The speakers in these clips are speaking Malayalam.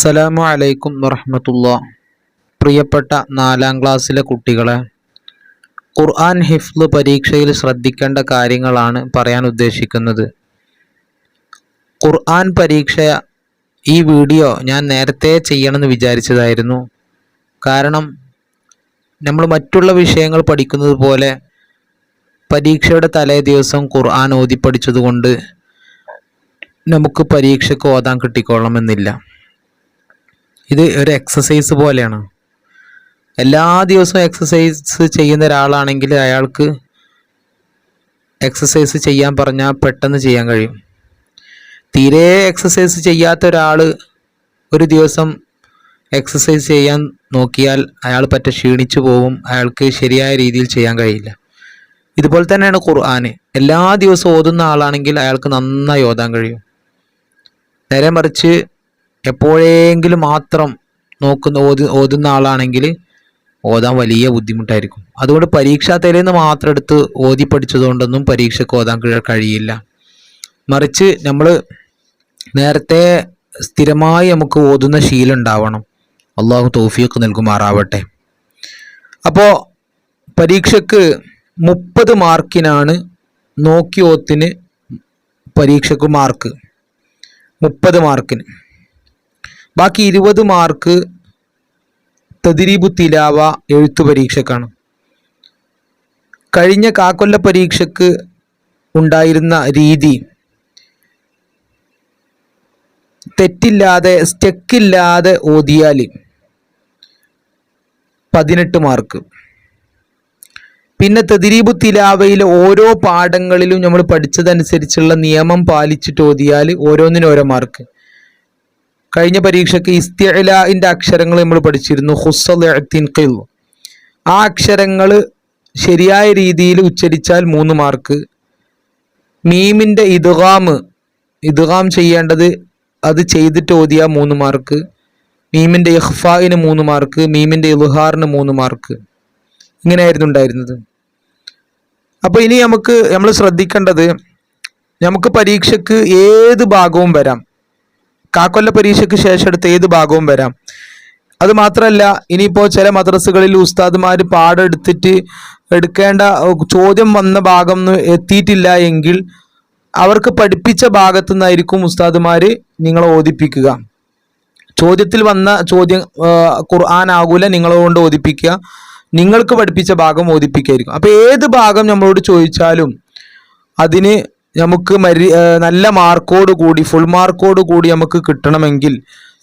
അസ്സലാമു അലൈക്കും വറഹമത്തുള്ള. പ്രിയപ്പെട്ട നാലാം ക്ലാസ്സിലെ കുട്ടികളെ ഖുർആൻ ഹിഫ്ല് പരീക്ഷയിൽ ശ്രദ്ധിക്കേണ്ട കാര്യങ്ങളാണ് പറയാൻ ഉദ്ദേശിക്കുന്നത്. ഖുർആൻ പരീക്ഷ ഈ വീഡിയോ ഞാൻ നേരത്തെ ചെയ്യണമെന്ന് വിചാരിച്ചതായിരുന്നു. കാരണം നമ്മൾ മറ്റുള്ള വിഷയങ്ങൾ പഠിക്കുന്നത് പോലെ പരീക്ഷയുടെ തലേ ദിവസം ഖുർആൻ ഓതി പഠിച്ചതുകൊണ്ട് നമുക്ക് പരീക്ഷയ്ക്ക് ഓതാൻ കിട്ടിക്കൊള്ളണമെന്നില്ല. ഇത് ഒരു എക്സസൈസ് പോലെയാണ്. എല്ലാ ദിവസവും എക്സസൈസ് ചെയ്യുന്ന ഒരാളാണെങ്കിൽ അയാൾക്ക് എക്സസൈസ് ചെയ്യാൻ പറഞ്ഞാൽ പെട്ടെന്ന് ചെയ്യാൻ കഴിയും. തീരെ എക്സസൈസ് ചെയ്യാത്ത ഒരാൾ ഒരു ദിവസം എക്സസൈസ് ചെയ്യാൻ നോക്കിയാൽ അയാൾ പറ്റ ക്ഷീണിച്ചു പോവും അയാൾക്ക് ശരിയായ രീതിയിൽ ചെയ്യാൻ കഴിയില്ല. ഇതുപോലെ തന്നെയാണ് ഖുർആൻ. എല്ലാ ദിവസവും ഓതുന്ന ആളാണെങ്കിൽ അയാൾക്ക് നന്നായി ഓതാൻ കഴിയും. നേരെ മറിച്ച് എപ്പോഴെങ്കിലും മാത്രം നോക്കുന്ന ഓതി ഓതുന്ന ആളാണെങ്കിൽ ഓതാൻ വലിയ ബുദ്ധിമുട്ടായിരിക്കും. അതുകൊണ്ട് പരീക്ഷാ തലേന്ന് മാത്രം എടുത്ത് ഓതി പഠിച്ചതുകൊണ്ടൊന്നും പരീക്ഷയ്ക്ക് ഓതാൻ കഴിയില്ല. മറിച്ച് നമ്മൾ നേരത്തെ സ്ഥിരമായി നമുക്ക് ഓതുന്ന ശീലം ഉണ്ടാവണം. അള്ളാഹു തോഫിയൊക്കെ നൽകുമാറാവട്ടെ. അപ്പോൾ പരീക്ഷയ്ക്ക് മുപ്പത് മാർക്കിനാണ് നോക്കി ഓത്തിന് പരീക്ഷയ്ക്ക് മാർക്ക്. മുപ്പത് മാർക്കിന്. ബാക്കി ഇരുപത് മാർക്ക് തദിരീബു തിലാവ എഴുത്തു പരീക്ഷക്കാണ്. കഴിഞ്ഞ കാക്കൊല്ല പരീക്ഷക്ക് ഉണ്ടായിരുന്ന രീതി തെറ്റില്ലാതെ സ്റ്റെക്കില്ലാതെ ഓതിയാൽ പതിനെട്ട് മാർക്ക്. പിന്നെ തെതിരീബു തിലാവയിലെ ഓരോ പാഠങ്ങളിലും നമ്മൾ പഠിച്ചതനുസരിച്ചുള്ള നിയമം പാലിച്ചിട്ട് ഓതിയാൽ ഓരോന്നിനും ഓരോ മാർക്ക്. കഴിഞ്ഞ പരീക്ഷയ്ക്ക് ഇസ്തിഅലാഇന്റെ അക്ഷരങ്ങൾ നമ്മൾ പഠിച്ചിരുന്നു. ഹുസ്സൽ ആ അക്ഷരങ്ങൾ ശരിയായ രീതിയിൽ ഉച്ചരിച്ചാൽ മൂന്ന് മാർക്ക്. മീമിന്റെ ഇദ്ഗാം ഇദ്ഗാം ചെയ്യേണ്ടത് അത് ചെയ്തിട്ട് ഓതിയാൽ മൂന്ന് മാർക്ക്. മീമിന്റെ ഇഹ്ഫായിന് മൂന്ന് മാർക്ക് മീമിന്റെ ഇലുഹാറിന് മൂന്ന് മാർക്ക്. ഇങ്ങനെയായിരുന്നു ഉണ്ടായിരുന്നത്. അപ്പോൾ ഇനി നമുക്ക് നമ്മൾ ശ്രദ്ധിക്കേണ്ടത് നമുക്ക് പരീക്ഷയ്ക്ക് ഏത് ഭാഗവും വരാം. കാക്കൊല്ല പരീക്ഷയ്ക്ക് ശേഷം എടുത്ത ഏത് ഭാഗവും വരാം. അത് മാത്രമല്ല ഇനിയിപ്പോൾ ചില മദ്രസകളിൽ ഉസ്താദ്മാർ പാടെടുത്തിട്ട് എടുക്കേണ്ട ചോദ്യം വന്ന ഭാഗം എത്തിയിട്ടില്ല എങ്കിൽ അവർക്ക് പഠിപ്പിച്ച ഭാഗത്തു നിന്നായിരിക്കും ഉസ്താദ്മാർ നിങ്ങളെ ഓദിപ്പിക്കുക ചോദ്യത്തിൽ വന്ന ചോദ്യം ഖുർആാനാകൂല നിങ്ങളെ കൊണ്ട് ഓദിപ്പിക്കുക നിങ്ങൾക്ക് പഠിപ്പിച്ച ഭാഗം ഓദിപ്പിക്കായിരിക്കും അപ്പോൾ ഏത് ഭാഗം നമ്മളോട് ചോദിച്ചാലും അതിന് നമുക്ക് മരി നല്ല മാർക്കോട് കൂടി ഫുൾ മാർക്കോട് കൂടി നമുക്ക് കിട്ടണമെങ്കിൽ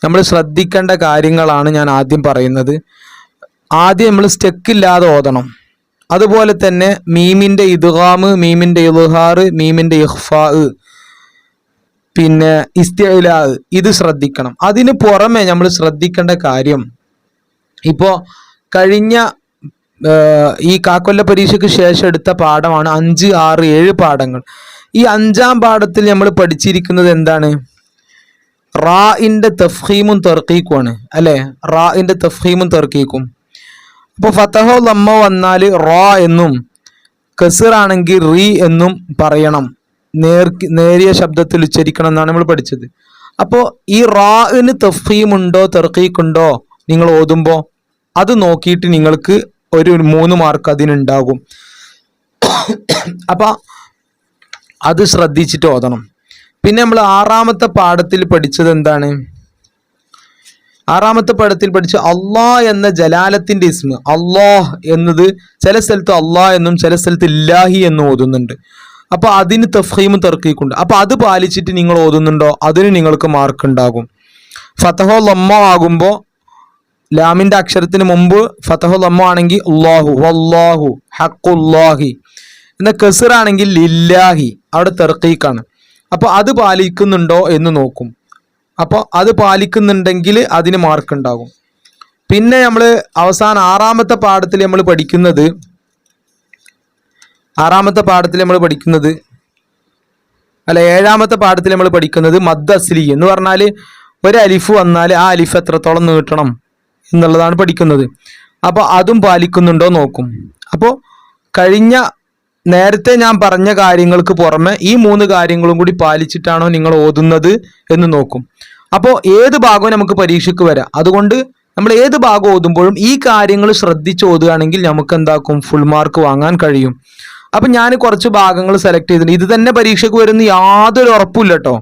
നമ്മൾ ശ്രദ്ധിക്കേണ്ട കാര്യങ്ങളാണ് ഞാൻ ആദ്യം പറയുന്നത്. ആദ്യം നമ്മൾ സ്റ്റെക്കില്ലാതെ ഓതണം. അതുപോലെ തന്നെ മീമിന്റെ ഇതുഹാമ് മീമിന്റെ ഇലുഹാറ് മീമിന്റെ ഇഹ്ഫാ പിന്നെ ഇസ്തിഅലാ ഇത് ശ്രദ്ധിക്കണം. അതിന് പുറമെ നമ്മൾ ശ്രദ്ധിക്കേണ്ട കാര്യം ഇപ്പോൾ കഴിഞ്ഞ ഈ കാക്കൊല്ല പരീക്ഷയ്ക്ക് ശേഷം എടുത്ത പാഠമാണ് അഞ്ച് ആറ് ഏഴ് പാഠങ്ങൾ. ഈ അഞ്ചാം പാഠത്തിൽ നമ്മൾ പഠിച്ചിരിക്കുന്നത് എന്താണ്? റാഇന്റെ തഫ്ഹീമും തെർക്കീക്കുമാണ് അല്ലെ? റാഇന്റെ തഫ്ഹീമും തെർക്കീക്കും അപ്പോൾ ഫത്തഹോ ലമ്മ വന്നാൽ റാ എന്നും കസീർ ആണെങ്കിൽ റീ എന്നും പറയണം. നേർ നേരിയ ശബ്ദത്തിൽ ഉച്ചരിക്കണം എന്നാണ് നമ്മൾ പഠിച്ചത്. അപ്പോൾ ഈ റാഇന് തഫ്ഹീമുണ്ടോ തെർക്കീക്കുണ്ടോ നിങ്ങൾ ഓതുമ്പോൾ അത് നോക്കിയിട്ട് നിങ്ങൾക്ക് ഒരു മൂന്ന് മാർക്ക് അതിനുണ്ടാകും. അപ്പം അത് ശ്രദ്ധിച്ചിട്ട് ഓതണം. പിന്നെ നമ്മൾ ആറാമത്തെ പാഠത്തിൽ പഠിച്ചത് എന്താണ്? ആറാമത്തെ പാഠത്തിൽ പഠിച്ച അള്ളാ എന്ന ജലാലത്തിന്റെ ഇസ്മ. അള്ളാഹ് എന്നത് ചില സ്ഥലത്ത് അള്ളാഹ് എന്നും ചില സ്ഥലത്ത് ഇല്ലാഹി എന്നും ഓതുന്നുണ്ട്. അപ്പൊ അതിന് തഫീമും തർക്കിക്കുണ്ട്. അപ്പൊ അത് പാലിച്ചിട്ട് നിങ്ങൾ ഓതുന്നുണ്ടോ? അതിന് നിങ്ങൾക്ക് മാർക്ക് ഉണ്ടാകും. ഫതഹോ ലമ്മ ആകുമ്പോൾ ലാമിന്റെ അക്ഷരത്തിന് മുമ്പ് ഫതഹോ ലമ്മ ആണെങ്കിൽ അള്ളാഹു വല്ലാഹു ഹക്കുല്ലാഹി എന്ന കസറാണെങ്കിൽ ലില്ലാഹി അവിടെ തെർക്കീക്കാണ്. അപ്പോൾ അത് പാലിക്കുന്നുണ്ടോ എന്ന് നോക്കും. അപ്പോൾ അത് പാലിക്കുന്നുണ്ടെങ്കിൽ അതിന് മാർക്ക് ഉണ്ടാകും. പിന്നെ നമ്മൾ അവസാന ആറാമത്തെ പാഠത്തിൽ നമ്മൾ പഠിക്കുന്നത് ആറാമത്തെ പാഠത്തിൽ നമ്മൾ പഠിക്കുന്നത് അല്ല ഏഴാമത്തെ പാഠത്തിൽ നമ്മൾ പഠിക്കുന്നത് മദ് അസ്ലി എന്ന് പറഞ്ഞാൽ ഒരു അലിഫ് വന്നാൽ ആ അലിഫ് എത്രത്തോളം നീട്ടണം എന്നുള്ളതാണ് പഠിക്കുന്നത്. അപ്പോൾ അതും പാലിക്കുന്നുണ്ടോ നോക്കും. അപ്പോൾ കഴിഞ്ഞ നേരത്തെ ഞാൻ പറഞ്ഞ കാര്യങ്ങൾക്ക് പുറമെ ഈ മൂന്ന് കാര്യങ്ങളും കൂടി പാലിച്ചിട്ടാണോ നിങ്ങൾ ഓതുന്നത് എന്ന് നോക്കും. അപ്പോൾ ഏത് ഭാഗവും നമുക്ക് പരീക്ഷയ്ക്ക് വരാം. അതുകൊണ്ട് നമ്മൾ ഏത് ഭാഗം ഓതുമ്പോഴും ഈ കാര്യങ്ങൾ ശ്രദ്ധിച്ച് ഓതുകയാണെങ്കിൽ നമുക്ക് എന്താക്കും? ഫുൾ മാർക്ക് വാങ്ങാൻ കഴിയും. അപ്പം ഞാൻ കുറച്ച് ഭാഗങ്ങൾ സെലക്ട് ചെയ്തിട്ടുണ്ട്. ഇത് തന്നെ പരീക്ഷയ്ക്ക് വരുന്ന യാതൊരു ഉറപ്പില്ല കേട്ടോ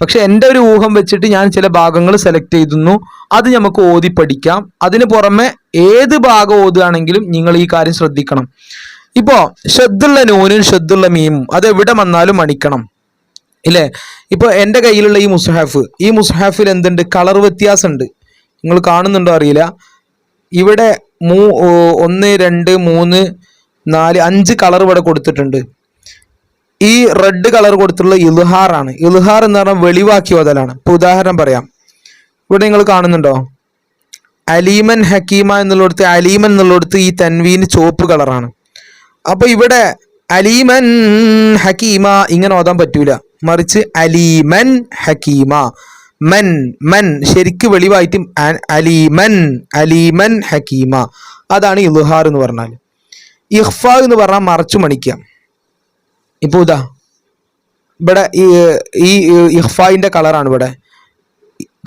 പക്ഷെ എന്റെ ഒരു ഊഹം വെച്ചിട്ട് ഞാൻ ചില ഭാഗങ്ങൾ സെലക്ട് ചെയ്തിരുന്നു. അത് നമുക്ക് ഓതി പഠിക്കാം. അതിന് പുറമെ ഏത് ഭാഗം ഓതുകയാണെങ്കിലും നിങ്ങൾ ഈ കാര്യം ശ്രദ്ധിക്കണം. ഇപ്പോ ഷദ്ദുള്ള നൂനും ഷദ്ദുള്ള മീമും അത് എവിടെ വന്നാലും മണിക്കണം. ഇല്ലേ? ഇപ്പൊ എന്റെ കയ്യിലുള്ള ഈ മുസ്ഹാഫ് ഈ മുസ്ഹാഫിൽ എന്തുണ്ട്? കളർ വ്യത്യാസമുണ്ട്. നിങ്ങൾ കാണുന്നുണ്ടോ അറിയില്ല. ഇവിടെ മൂ ഒന്ന് രണ്ട് മൂന്ന് നാല് അഞ്ച് കളർ ഇവിടെ കൊടുത്തിട്ടുണ്ട്. ഈ റെഡ് കളർ കൊടുത്തിട്ടുള്ള ഇൽഹാറാണ് ഇൽഹാർ എന്ന് പറഞ്ഞാൽ വെളിവാക്കി ഓതലാണ്. ഇപ്പൊ ഉദാഹരണം പറയാം. ഇവിടെ നിങ്ങൾ കാണുന്നുണ്ടോ? അലീമൻ ഹക്കീമ എന്നുള്ളിടത്ത് അലീമൻ എന്നുള്ളിടത്ത് ഈ തൻവീന് ചുവപ്പ് കളറാണ്. അപ്പൊ ഇവിടെ അലീമൻ ഹക്കീമ ഇങ്ങനെ ഓതാൻ പറ്റൂല. മറിച്ച് അലീമൻ ഹക്കീമ. മൻ മൻ ശരിക്ക് വെളിവായിട്ട് അലീമൻ അലീമൻ ഹക്കീമ. അതാണ് ഇൽഹാർ എന്ന് പറഞ്ഞാൽ ഇഹ്ഫ എന്ന് പറഞ്ഞാൽ മറച്ചു മണിക്കുക ഇപ്പൊ ഇതാ. ഇവിടെ ഈ ഇഹ്ഫായിന്റെ കളറാണ് ഇവിടെ.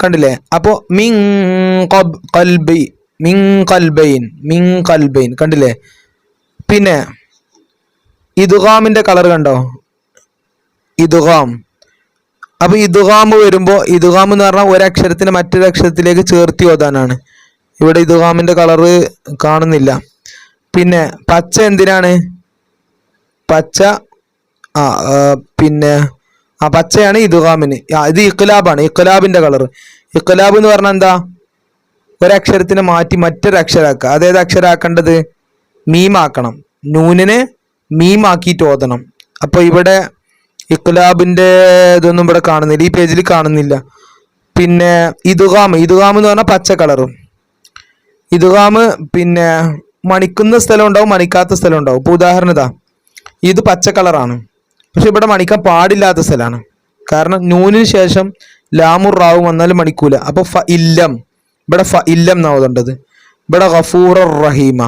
കണ്ടില്ലേ? അപ്പോ മിങ് കൽബൈ മിങ് കൽബൈൻ മിങ് കൽബൈൻ കണ്ടില്ലേ? പിന്നെ ഇതുഗാമിന്റെ കളർ കണ്ടോ? ഇതുഗാം അപ്പൊ ഇതുഗാം വരുമ്പോ ഇതുഗാം എന്ന് പറഞ്ഞാൽ ഒരക്ഷരത്തിന് മറ്റൊരു അക്ഷരത്തിലേക്ക് ചേർത്തി ഓതാനാണ്. ഇവിടെ ഇതുഗാമിന്റെ കളർ കാണുന്നില്ല. പിന്നെ പച്ച എന്തിനാണ്? പച്ച ആ പിന്നെ ആ പച്ചയാണ് ഇതുഗാമിന് ഇത് ഇഖ്ലാബാണ് ഇഖ്ലാബിന്റെ കളർ. ഇഖ്ലാബ് എന്ന് പറഞ്ഞാൽ എന്താ? ഒരക്ഷരത്തിനെ മാറ്റി മറ്റൊരു അക്ഷരാക്കുക അതേത് അക്ഷരാക്കേണ്ടത്? മീമാക്കണം. നൂനിനെ മീമാക്കിയിട്ട് ഓതണം. അപ്പൊ ഇവിടെ ഇഖ്ലാബിന്റെ ഇതൊന്നും ഇവിടെ കാണുന്നില്ല. ഈ പേജിൽ കാണുന്നില്ല. പിന്നെ ഇതുഗാം ഇതുഗാം എന്ന് പറഞ്ഞാൽ പച്ച കളറും. ഇതുഗാമ് പിന്നെ മണിക്കുന്ന സ്ഥലം ഉണ്ടാവും മണിക്കാത്ത സ്ഥലം ഉണ്ടാവും. ഇപ്പൊ ഉദാഹരണം ഇതാ. ഇത് പച്ച കളറാണ്. പക്ഷെ ഇവിടെ മണിക്കാൻ പാടില്ലാത്ത സ്ഥലമാണ്. കാരണം നൂനിന് ശേഷം ലാമുർ റാവും വന്നാലും മണിക്കൂല. അപ്പോൾ ഫ ഇല്ലം. ഇവിടെ ഫ ഇല്ലം എന്നാ ഓതേണ്ടത്? ഇവിടെ ഗഫൂർ റഹീമ.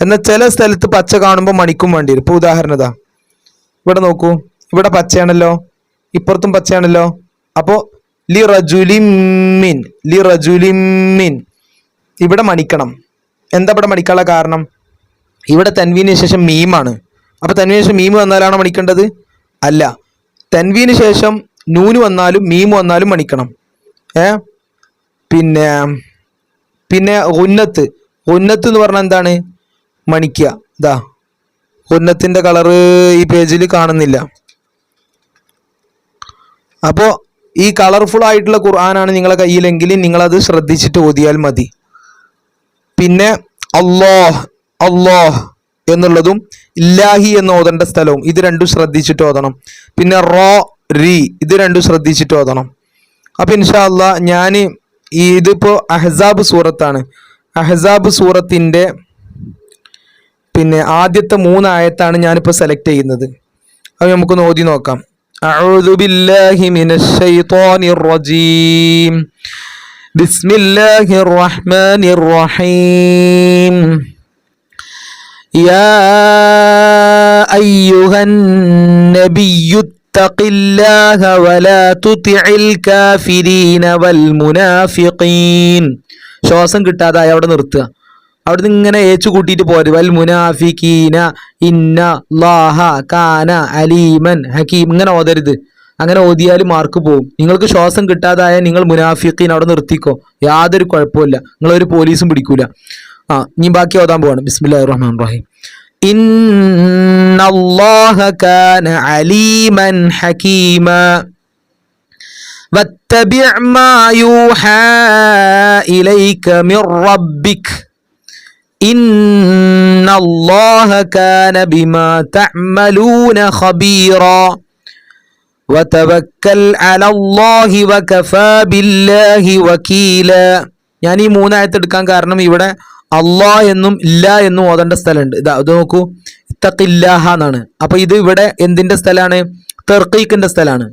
എന്നാൽ ചില സ്ഥലത്ത് പച്ച കാണുമ്പോൾ മണിക്കും വേണ്ടി വരും ഇപ്പൊ ഉദാഹരണത ഇവിടെ നോക്കൂ. ഇവിടെ പച്ചയാണല്ലോ. ഇപ്പുറത്തും പച്ചയാണല്ലോ. അപ്പോ ലി റജുലിമിൻ ലി റജുലിമിൻ ഇവിടെ മണിക്കണം. എന്താ ഇവിടെ മണിക്കാനുള്ള കാരണം? ഇവിടെ തൻവീന് ശേഷം മീമാണ്. അപ്പൊ തൻവീന് ശേഷം മീം വന്നാലാണോ മണിക്കേണ്ടത്? അല്ല. തൻവീന് ശേഷം നൂന് വന്നാലും മീം വന്നാലും മണിക്കണം. ഏ? പിന്നെ പിന്നെ ഉന്നത്ത്. ഉന്നത്ത് എന്ന് പറഞ്ഞാൽ എന്താണ്? മണിക്കുക ഇതാ ഉന്നത്തിന്റെ കളറ് ഈ പേജിൽ കാണുന്നില്ല. അപ്പോൾ ഈ കളർഫുൾ ആയിട്ടുള്ള ഖുർആനാണ് നിങ്ങളെ കയ്യിലെങ്കിൽ നിങ്ങളത് ശ്രദ്ധിച്ചിട്ട് ഓതിയാൽ മതി. പിന്നെ അല്ലോഹ് അല്ലോഹ് എന്നുള്ളതും ഇല്ലാഹി എന്ന് ഓതേണ്ട സ്ഥലവും ഇത് രണ്ടും ശ്രദ്ധിച്ചിട്ട് ഓതണം. പിന്നെ റോ റി ഇത് രണ്ടും ശ്രദ്ധിച്ചിട്ട് ഓതണം. അപ്പൊ ഇൻഷാ അള്ളാ ഞാൻ ഈ ഇതിപ്പോ അഹ്സാബ് സൂറത്താണ്. അഹസാബ് സൂറത്തിന്റെ പിന്നെ ആദ്യത്തെ മൂന്ന് ആയത്താണ് ഞാനിപ്പോൾ സെലക്ട് ചെയ്യുന്നത് അത് നമുക്കൊന്ന് ഓതി നോക്കാം أعوذ بالله من الشيطان الرجيم بسم الله الرحمن الرحيم يا أيها النبي اتق الله ولا تطع الكافرين والمنافقين ശ്വാസം കിട്ടാതായി അവിടെ നിർത്തുക അവിടുന്ന് ഇങ്ങനെ ഏച്ചു കൂട്ടിയിട്ട് പോരുത് വൽ മുനാഫിക്കീന ഇന്ന ലാഹ കാന അലീമൻ ഹക്കീം ഇങ്ങനെ ഓതരുത് അങ്ങനെ ഓതിയാൽ മാർക്ക് പോകും നിങ്ങൾക്ക് ശ്വാസം കിട്ടാതായ നിങ്ങൾ മുനാഫിക്കീൻ അവിടെ നിർത്തിക്കോ യാതൊരു കുഴപ്പമില്ല നിങ്ങളൊരു പോലീസും പിടിക്കൂല ആ ഇനി ബാക്കി ഓതാൻ പോവാണ് ബിസ്മില്ലാഹിർ റഹ്മാൻ റഹീം ഇന്നല്ലാഹ കാന അലീമൻ ഹകീമ واتبع ما يوحى إليك من ربك ഞാൻ ഈ മൂന്നായത്ത് എടുക്കാൻ കാരണം ഇവിടെ അള്ളാ എന്നും ഇല്ല എന്നും ഓതേണ്ട സ്ഥലമുണ്ട്. ഇതാ ഇത് നോക്കൂ. ഇത്തക്കില്ലാഹ എന്നാണ്. അപ്പൊ ഇത് ഇവിടെ എന്തിന്റെ സ്ഥലമാണ് തെർക്കീക്കിന്റെ സ്ഥലമാണ്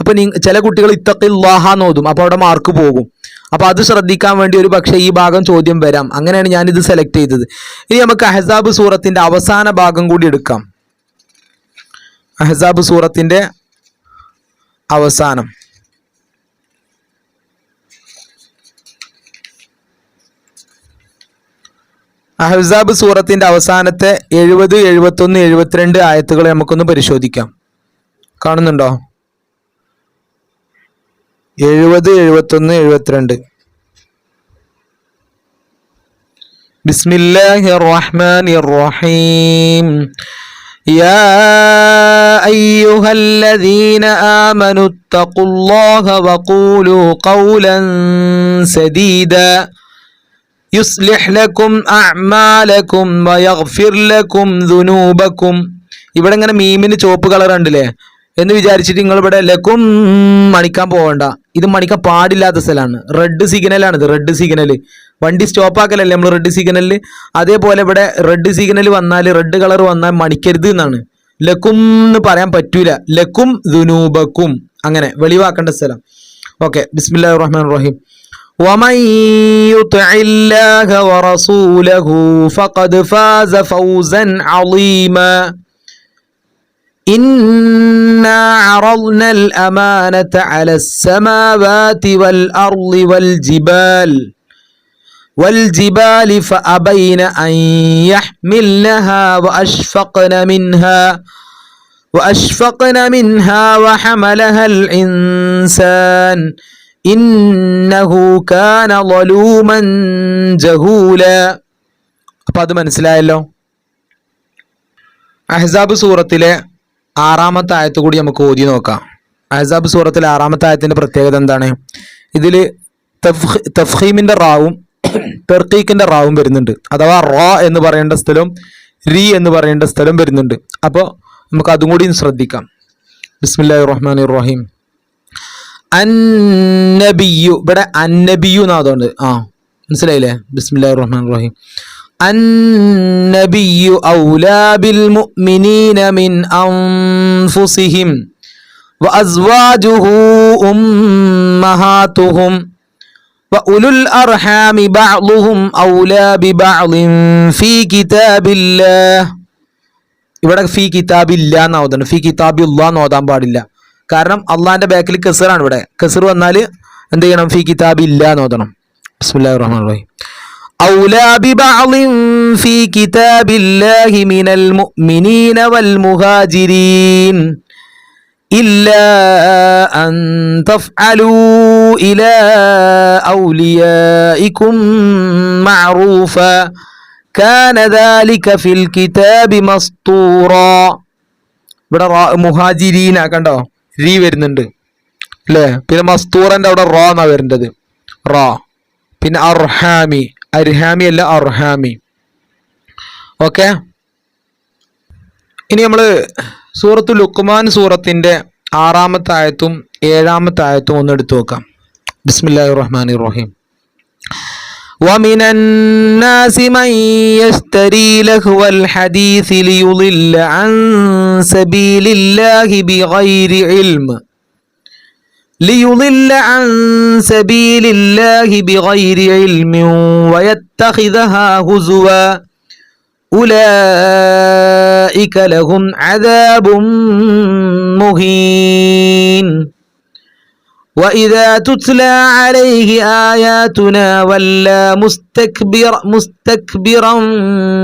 അപ്പൊ ചില കുട്ടികൾ ഇത്തക്കില്ലാഹ ഓതും. അപ്പോൾ അവിടെ മാർക്ക് പോകും. അപ്പോൾ അത് ശ്രദ്ധിക്കാൻ വേണ്ടി ഒരു പക്ഷേ ഈ ഭാഗം ചോദ്യം വരാം. അങ്ങനെയാണ് ഞാൻ ഇത് സെലക്ട് ചെയ്തത്. ഇനി നമുക്ക് അഹസാബ് സൂറത്തിന്റെ അവസാന ഭാഗം കൂടി എടുക്കാം. അഹസാബ് സൂറത്തിന്റെ അവസാനം. അഹസാബ് സൂറത്തിന്റെ അവസാനത്തെ എഴുപത് എഴുപത്തൊന്ന് എഴുപത്തിരണ്ട് ആയത്തുകളെ നമുക്കൊന്ന് പരിശോധിക്കാം. കാണുന്നുണ്ടോ? എഴുപത് എഴുപത്തൊന്ന് എഴുപത്തിരണ്ട് ബിസ്മില്ലാഹി റഹ്മാൻ റഹീം يا أيها الذين آمنوا اتقوا الله وقولوا قولا سديدا يصلح لكم أعمالكم ويغفر لكم ذنوبكم ഇവിടെ ഇങ്ങനെ മീമിന് ചുവപ്പ് കളർ ഉണ്ടല്ലേ എന്ന് വിചാരിച്ചിട്ട് നിങ്ങൾ ഇവിടെ ലക്കും മണിക്കാൻ പോകണ്ട ഇത് മണിക്കാൻ പാടില്ലാത്ത സ്ഥലമാണ് റെഡ് സിഗ്നലാണ് ഇത് റെഡ് സിഗ്നൽ വണ്ടി സ്റ്റോപ്പ് ആക്കലല്ലേ നമ്മൾ റെഡ് സിഗ്നലിൽ അതേപോലെ ഇവിടെ റെഡ് സിഗ്നൽ വന്നാൽ റെഡ് കളർ വന്നാൽ മണിക്കരുത് എന്നാണ് ലക്കും എന്ന് പറയാൻ പറ്റൂല ലക്കും ദുനൂബക്കും അങ്ങനെ വെളിവാക്കേണ്ട സ്ഥലം ഓക്കെ ബിസ്മില്ലാ റഹ്മാൻ റഹീം ومن يطع الله ورسوله فقد فاز فوزا عظيما إنا عرضنا الأمانة على السماوات والأرض والجبال والجبال فأبين أن يحملنها وأشفقن منها وأشفقن منها وحملها الإنسان إنه كان ظلوما جهولا അപ്പം അത് മനസ്സിലായല്ലോ അഹ്സാബ് സൂറത്തിലെ ആറാമത്തെ ആയത്ത് കൂടി നമുക്ക് ഓതി നോക്കാം. അഹസാബ് സൂറത്തിലെ ആറാമത്തെ ആയത്തിന്റെ പ്രത്യേകത എന്താണ്? ഇതിൽ തഫ്ഹീമിന്റെ റാവും തെർക്കീക്കിന്റെ റാവും വരുന്നുണ്ട്. അഥവാ റോ എന്ന് പറയേണ്ട സ്ഥലം റി എന്ന് പറയേണ്ട സ്ഥലം വരുന്നുണ്ട്. അപ്പോൾ നമുക്ക് അതും കൂടി ശ്രദ്ധിക്കാം. ബിസ്മില്ലാഹി റഹ്മാൻ റഹീം. അന്നബിയു ഇവിടെ അന്നബിയു എന്നാതുകൊണ്ട് ആ മനസ്സിലായില്ലേ? ബിസ്മില്ലാഹി റഹ്മാൻ റഹീം. النبي أولى بالمؤمنين من أنفسهم وأزواجه أمهاتهم وأولو الأرحام بعضهم أولى ببعض في كتاب الله ഇവിടെ ഫി കിതാബില്ല എന്ന് ഓതാണ് ഫി കിതാബില്ല എന്ന് ഓതാൻ പാടില്ല കാരണം അള്ളാഹിന്റെ ബാക്കിൽ കസറാണ് ഇവിടെ കസർ വന്നാൽ എന്ത് ചെയ്യണം ഫി കിതാബില്ല എന്ന് ഓതണം ബിസ്മില്ലാഹിർ റഹ്മാനിർ റഹീം أولى ببعض في كتاب الله من المؤمنين والمهاجرين إلا أن تفعلوا إلى أوليائكم معروفا كان ذلك في الكتاب مسطورا ഇവിടെ മുഹാജിരീന കണ്ടോ രീ വരുന്നുണ്ട് അല്ലേ പിന്നെ മസ്തൂറന്റെ അവിടെ റോ എന്നാ വരേണ്ടത് റോ പിന്നെ അർഹാമി അർഹാമി അല്ല അർഹാമി ഓക്കെ ഇനി നമ്മൾ സൂറത്തു ലുക്മാൻ സൂറത്തിന്റെ ആറാമത്തെ ആയത്തും ഏഴാമത്തെ ആയത്തും ഒന്ന് എടുത്തു നോക്കാം ബിസ്മില്ലാഹി റഹ്മാൻ റഹീം ومن الناس من يشتري لهو الحديث ليضل عن سبيل الله بغير علم ليضل عن سبيل الله بغير علم ويتخذها هزوا. أولئك لهم عذاب مهين. وإذا تتلى عليه آياتنا ولى مستكبر مستكبرا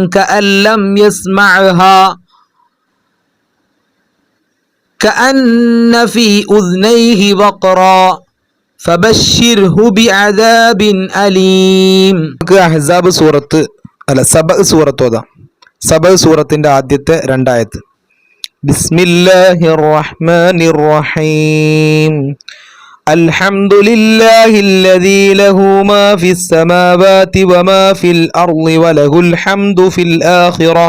كأن لم يسمعها. كأن في أذنيه وقرا فبشره بعذاب أليم അഹ്സാബ് സൂറത്ത് അല്ല സബ സൂറത്ത് ഓതാം സബ സൂറത്തിന്റെ ആദ്യത്തെ രണ്ടായത്ത് ബിസ്മില്ലാഹിർ റഹ്മാനിർ റഹീം الحمد لله الذي له ما في السماوات وما في الأرض وله الحمد في الآخرة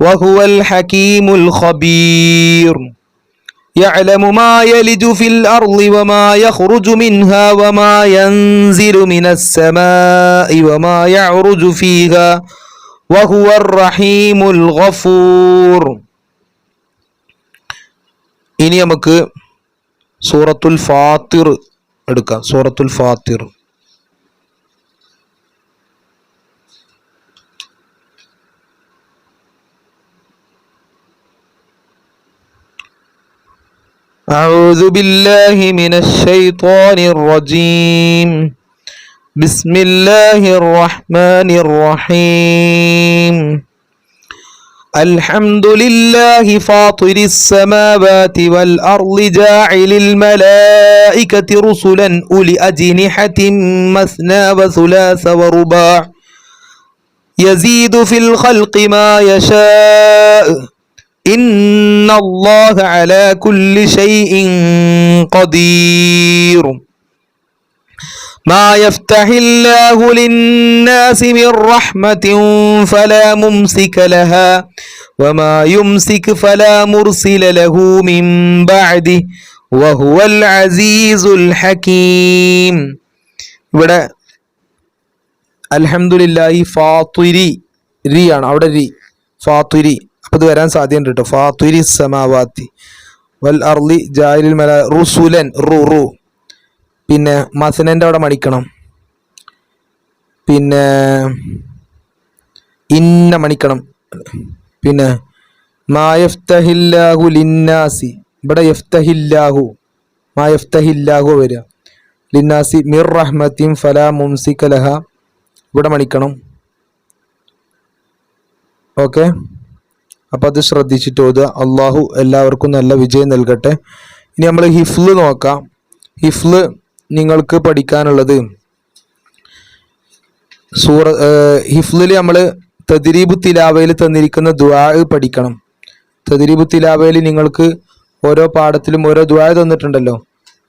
وهو الحكيم الخبير يعلم ما يلج في الأرض وما يخرج منها وما ينزل من السماء وما يعرج فيها وهو الرحيم الغفور ഇനി നമുക്ക് സൂറത്തുൽ ഫാത്തിർ എടുക്കാം സൂറത്തുൽ ഫാത്തിർ أعوذ بالله من الشيطان الرجيم. بسم الله الرحمن الرحيم. الحمد لله فاطر السماوات والأرض جاعل الملائكة رسلا أولي أجنحة مثنى وثلاث ورباع. يزيد في الخلق ما يشاء. إن الله على كل شيء قدير ما يفتح الله للناس من رحمة فلا ممسك لها وما يمسك فلا مرسل له من بعده وهو العزيز الحكيم ഇവിടെ അൽഹംദുലില്ലാഹി ഫാത്തുരി രി ആണ് അവിടെ രി ഫാത്തുരി ഇത് വരാൻ സാധ്യതയുണ്ട് കേട്ടോ സമാവാത്തി. വൽ അർലി ജാലിൽ മല റുസുലൻ റു റു. പിന്നെ മസനന്റെ അവിടെ മണിക്കണം. പിന്നെ ഇന്ന മണിക്കണം. പിന്നെ മായഫ്തഹില്ലാഹു ലിന്നാസി. ഇവിടെ യഫ്തഹില്ലാഹു. മായഫ്തഹില്ലാഹു വരിക. ലിന്നാസി മിർ റഹ്മത്തിൻ ഫലാ മുംസിക ലഹ. ഇവിടെ മണിക്കണം. ഓക്കെ? അപ്പോൾ അത് ശ്രദ്ധിച്ചിട്ട് ഓതുക. അള്ളാഹു എല്ലാവർക്കും നല്ല വിജയം നൽകട്ടെ. ഇനി നമ്മൾ ഹിഫ്ല് നോക്കാം. ഹിഫ്ല് നിങ്ങൾക്ക് പഠിക്കാനുള്ളത്. സൂറ ഹിഫ്ലിൽ നമ്മൾ തദ്രീബു തിലാവയിൽ തന്നിരിക്കുന്ന ദ്വാ പഠിക്കണം. തദ്രീബു തിലാവയിൽ നിങ്ങൾക്ക് ഓരോ പാഠത്തിലും ഓരോ ദ്വായ തന്നിട്ടുണ്ടല്ലോ.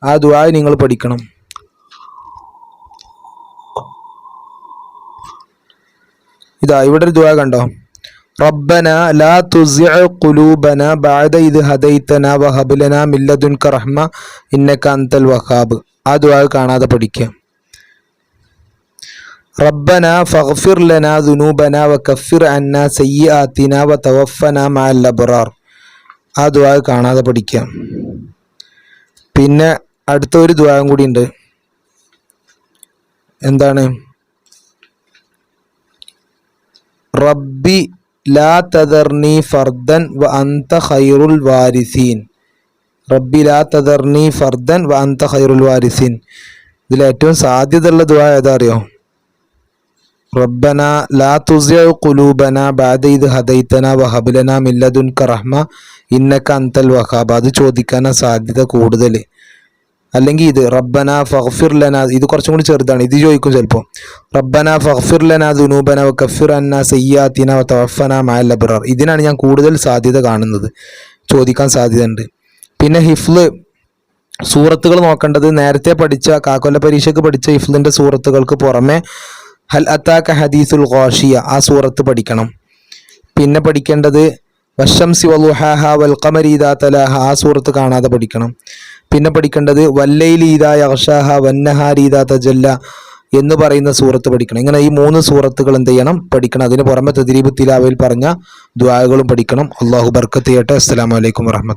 ആ ദ്വായ നിങ്ങൾ പഠിക്കണം. ഇതാ ഇവിടെ ഒരു ദ്വായ കണ്ടോ? റബ്ബന ലാ തുസിഅ ഖുലൂബന ബഅദ ഇദ് ഹദൈതന വഹബ് ലനാ മിൻ ലദുൻക റഹ്മ ഇന്നക അൻതൽ വഹാബ്. ആ ദുആ കാണാതെ പഠിക്കാം. റബ്ബന ഫഗ്ഫിർ ലനാ ദുനൂബന വകഫിർ അന്ന സയ്യിആതിന വതവഫന മഅൽ അബ്റാർ. ആ ദുആ കാണാതെ പഠിക്കാം. പിന്നെ അടുത്ത ഒരു ദുആയും കൂടി ഉണ്ട്. എന്താണ്? റബ്ബി ലാ തദർനി ഫർദൻ വ അന്ത ഖൈറുൽ വാരിസീൻ റബ്ബി ലാ തദർനി ഫർദൻ വ അന്ത ഖൈറുൽ വാരിസീൻ ഇതിൽ ഏറ്റവും സാധ്യതയുള്ള ദുആ ഏതാ അറിയോ റബ്ബന ലാ തുസിഅ ഖുലൂബന ബഅദ ഇദ് ഹദൈതന വഹബ് ലനാ മിൻ ലദുൻക റഹ്മ ഇന്നക അൻതൽ വഹാബ് അത് ചോദിക്കാനാ സാധ്യത കൂടുതൽ അല്ലെങ്കിൽ ഇത് റബ്ബന ഫഗ്ഫിർ ലനാ ഇത് കുറച്ചും കൂടി ചെറുതാണ് ഇത് ചോദിക്കും ചിലപ്പോൾ റബ്ബന ഫഗ്ഫിർ ലനാ ദുനൂബന കഫിർ അന്ന സയ്യാത്തിന തവഫന മഅൽ ഇതിനാണ് ഞാൻ കൂടുതൽ സാധ്യത കാണുന്നത് ചോദിക്കാൻ സാധ്യതയുണ്ട്. പിന്നെ ഹിഫ്ല് സൂറത്തുകൾ നോക്കേണ്ടത് നേരത്തെ പഠിച്ച കാക്കൊല്ല പരീക്ഷയ്ക്ക് പഠിച്ച ഹിഫ്ലിന്റെ സൂറത്തുകൾക്ക് പുറമെ ഹൽ അത്താക്ക ഹദീസുൽ ഖാഷിയ ആ സൂറത്ത് പഠിക്കണം. പിന്നെ പഠിക്കേണ്ടത് വശംസി വലുഹാഹ വൽ ഖമരീദാ തലാഹ. ആ സൂറത്ത് കാണാതെ പഠിക്കണം. പിന്നെ പഠിക്കേണ്ടത് വല്ലൈലീദാ യഹ്ഷാഹ വന്നഹാരീദാ തജല്ല എന്ന് പറയുന്ന സൂറത്ത് പഠിക്കണം. ഇങ്ങനെ ഈ മൂന്ന് സൂറത്തുകൾ എന്ത് ചെയ്യണം? പഠിക്കണം. അതിന് പുറമെ തദ്രീബ് തിലാവയിൽ പറഞ്ഞ ദ്വാകളും പഠിക്കണം. അള്ളാഹു ബർക്കത്ത് ചെയ്യട്ടെ. അസ്സലാമു അലൈക്കും വറഹ്മത്തുള്ളാഹി